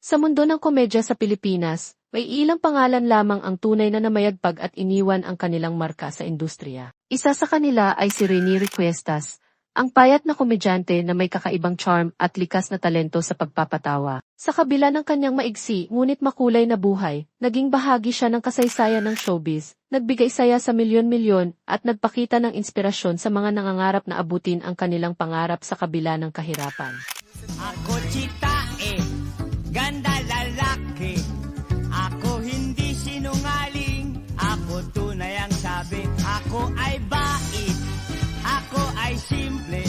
Sa mundo ng komedya sa Pilipinas, may ilang pangalan lamang ang tunay na namayagpag at iniwan ang kanilang marka sa industriya. Isa sa kanila ay si Rene Requestas, ang payat na komedyante na may kakaibang charm at likas na talento sa pagpapatawa. Sa kabila ng kanyang maigsi ngunit makulay na buhay, naging bahagi siya ng kasaysayan ng showbiz, nagbigay saya sa milyon-milyon at nagpakita ng inspirasyon sa mga nangangarap na abutin ang kanilang pangarap sa kabila ng kahirapan. Ako chitae, ay simple.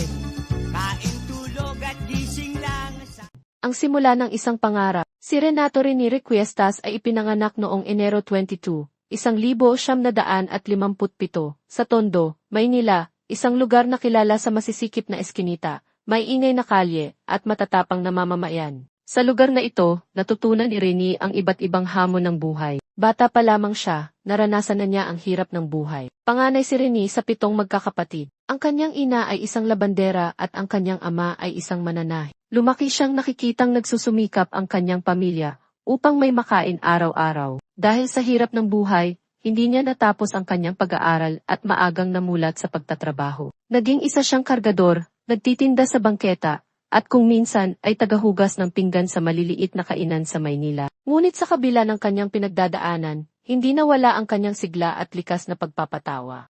Kain tulog at gising lang sa... Ang simula ng isang pangarap, si Renato Rene Requestas ay ipinanganak noong Enero 22, isang libo siyam na daan at limamput pito, sa Tondo, Maynila, isang lugar na kilala sa masisikip na eskinita, may ingay na kalye, at matatapang na mamamayan. Sa lugar na ito, natutunan ni Rene ang iba't ibang hamon ng buhay. Bata pa lamang siya, naranasan na niya ang hirap ng buhay. Panganay si Rene sa pitong magkakapatid. Ang kanyang ina ay isang labandera at ang kanyang ama ay isang mananahi. Lumaki siyang nakikitang nagsusumikap ang kanyang pamilya upang may makain araw-araw. Dahil sa hirap ng buhay, hindi niya natapos ang kanyang pag-aaral at maagang namulat sa pagtatrabaho. Naging isa siyang kargador, nagtitinda sa bangketa, at kung minsan ay tagahugas ng pinggan sa maliliit na kainan sa Maynila. Ngunit sa kabila ng kanyang pinagdadaanan, hindi nawala ang kanyang sigla at likas na pagpapatawa.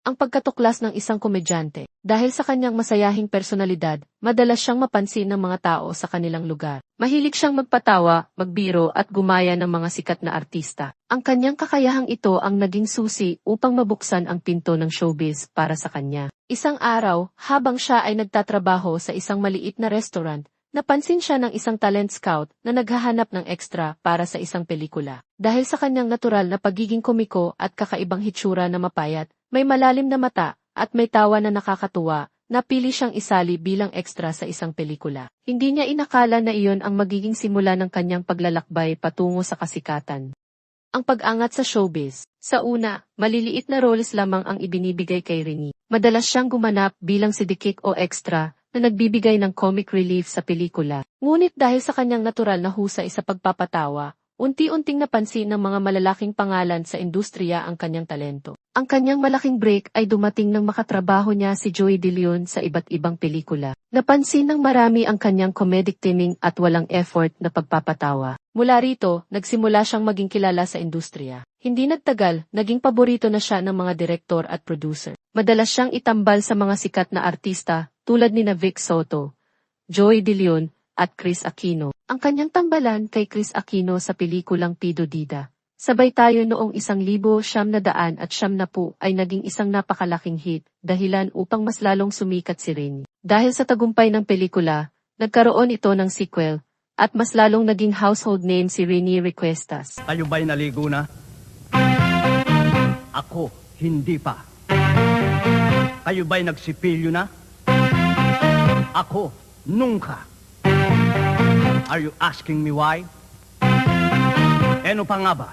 Ang pagkatuklas ng isang komedyante, dahil sa kanyang masayahing personalidad, madalas siyang mapansin ng mga tao sa kanilang lugar. Mahilig siyang magpatawa, magbiro at gumaya ng mga sikat na artista. Ang kanyang kakayahang ito ang naging susi upang mabuksan ang pinto ng showbiz para sa kanya. Isang araw, habang siya ay nagtatrabaho sa isang maliit na restaurant, napansin siya ng isang talent scout na naghahanap ng extra para sa isang pelikula. Dahil sa kanyang natural na pagiging komiko at kakaibang hitsura na mapayat, may malalim na mata at may tawa na nakakatuwa, napili siyang isali bilang extra sa isang pelikula. Hindi niya inakala na iyon ang magiging simula ng kanyang paglalakbay patungo sa kasikatan. Ang pag-angat sa showbiz. Sa una, maliliit na roles lamang ang ibinibigay kay Rene. Madalas siyang gumanap bilang sidikik o extra na nagbibigay ng comic relief sa pelikula. Ngunit dahil sa kanyang natural na husay sa pagpapatawa, unti-unting napansin ng mga malalaking pangalan sa industriya ang kanyang talento. Ang kanyang malaking break ay dumating nang makatrabaho niya si Joey De Leon sa iba't ibang pelikula. Napansin ng marami ang kanyang comedic timing at walang effort na pagpapatawa. Mula rito, nagsimula siyang maging kilala sa industriya. Hindi nagtagal, naging paborito na siya ng mga direktor at producer. Madalas siyang itambal sa mga sikat na artista tulad ni na Vic Soto, Joey De Leon, at Chris Aquino. Ang kanyang tambalan kay Chris Aquino sa pelikulang Pido Dida. Sabay tayo noong isang libo siyam na daan at siyam na po ay naging isang napakalaking hit, dahilan upang mas lalong sumikat si Rene. Dahil sa tagumpay ng pelikula, nagkaroon ito ng sequel, at mas lalong naging household name si Rene Requestas. Kayo ba'y naligo na? Ako, hindi pa. Kayo ba'y nagsipilyo na? Ako, nunca. Are you asking me why? Ano pa nga ba?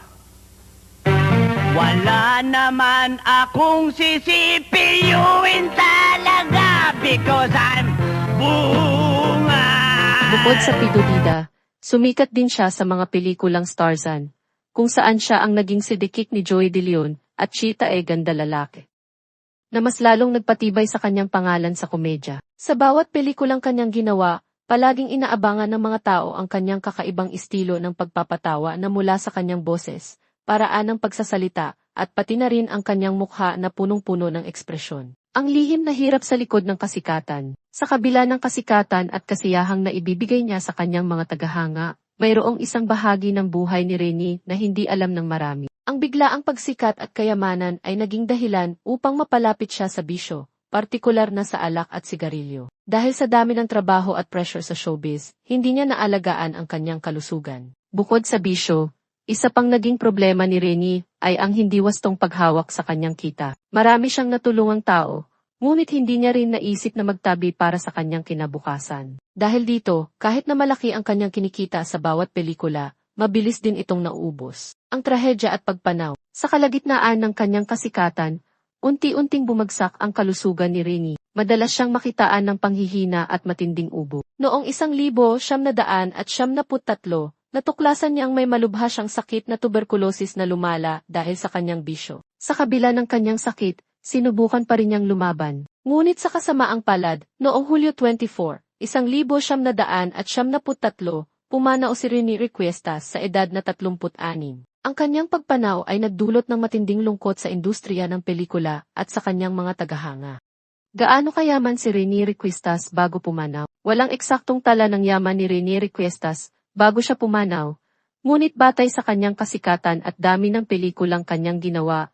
Wala naman akong sisipiyuin talaga because I'm bunga. Bukod sa Pido Dida, sumikat din siya sa mga pelikulang Starzan, kung saan siya ang naging sidikik ni Joey De Leon at Chita e Ganda Lalaki. Na mas lalong nagpatibay sa kanyang pangalan sa komedya. Sa bawat pelikulang kanyang ginawa, palaging inaabangan ng mga tao ang kanyang kakaibang estilo ng pagpapatawa na mula sa kanyang boses, paraan ng pagsasalita, at pati na rin ang kanyang mukha na punong-puno ng ekspresyon. Ang lihim na hirap sa likod ng kasikatan. Sa kabila ng kasikatan at kasiyahang na ibibigay niya sa kanyang mga tagahanga, mayroong isang bahagi ng buhay ni Rene na hindi alam ng marami. Ang biglaang pagsikat at kayamanan ay naging dahilan upang mapalapit siya sa bisyo, partikular na sa alak at sigarilyo. Dahil sa dami ng trabaho at pressure sa showbiz, hindi niya naalagaan ang kanyang kalusugan. Bukod sa bisyo, isa pang naging problema ni Rene ay ang hindi wastong paghawak sa kanyang kita. Marami siyang natulungang tao, ngunit hindi niya rin naisip na magtabi para sa kanyang kinabukasan. Dahil dito, kahit na malaki ang kanyang kinikita sa bawat pelikula, mabilis din itong nauubos. Ang trahedya at pagpanaw. Sa kalagitnaan ng kanyang kasikatan, unti-unting bumagsak ang kalusugan ni Rini. Madalas siyang makitaan ng panghihina at matinding ubo. Noong isang libo, siyam na daan at siyam na tatlo, natuklasan niyang may malubha siyang sakit na tuberculosis na lumala dahil sa kanyang bisyo. Sa kabila ng kanyang sakit, sinubukan pa rin niyang lumaban. Ngunit sa kasamaang palad, noong Hulyo 24, isang libo siyam na daan at siyam na tatlo, pumanaw si Rini Requestas sa edad na 36. Ang kanyang pagpanaw ay nagdulot ng matinding lungkot sa industriya ng pelikula at sa kanyang mga tagahanga. Gaano kayaman si Rene Requestas bago pumanaw? Walang eksaktong tala ng yaman ni Rene Requestas bago siya pumanaw, ngunit batay sa kanyang kasikatan at dami ng pelikulang kanyang ginawa,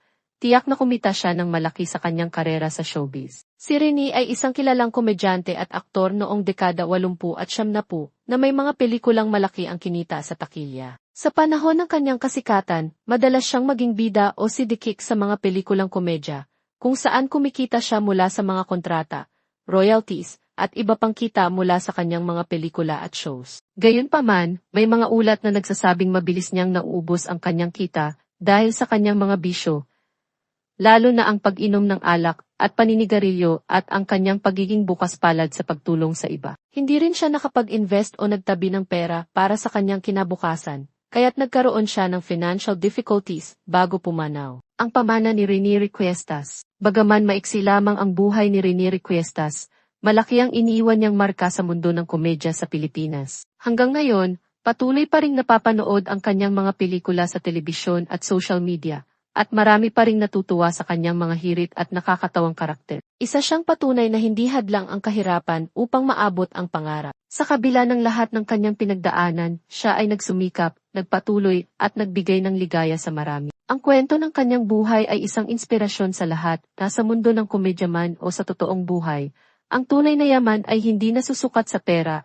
tiyak na kumita siya ng malaki sa kanyang karera sa showbiz. Si Rene ay isang kilalang komedyante at aktor noong dekada 80 at 70 na may mga pelikulang malaki ang kinita sa takilya. Sa panahon ng kanyang kasikatan, madalas siyang maging bida o sidikik sa mga pelikulang komedya, kung saan kumikita siya mula sa mga kontrata, royalties, at iba pang kita mula sa kanyang mga pelikula at shows. Gayunpaman, may mga ulat na nagsasabing mabilis niyang nauubos ang kanyang kita dahil sa kanyang mga bisyo, lalo na ang pag-inom ng alak at paninigarilyo at ang kanyang pagiging bukas palad sa pagtulong sa iba. Hindi rin siya nakapag-invest o nagtabi ng pera para sa kanyang kinabukasan, kaya't nagkaroon siya ng financial difficulties bago pumanaw. Ang pamana ni Rene Requestas, bagaman maiksi lamang ang buhay ni Rene Requestas, malaki ang iniiwan niyang marka sa mundo ng komedya sa Pilipinas. Hanggang ngayon, patuloy pa ring napapanood ang kanyang mga pelikula sa telebisyon at social media, at marami pa ring natutuwa sa kanyang mga hirit at nakakatawang karakter. Isa siyang patunay na hindi hadlang ang kahirapan upang maabot ang pangarap. Sa kabila ng lahat ng kanyang pinagdaanan, siya ay nagsumikap, nagpatuloy, at nagbigay ng ligaya sa marami. Ang kwento ng kanyang buhay ay isang inspirasyon sa lahat, nasa mundo ng komedya man o sa totoong buhay. Ang tunay na yaman ay hindi nasusukat sa pera,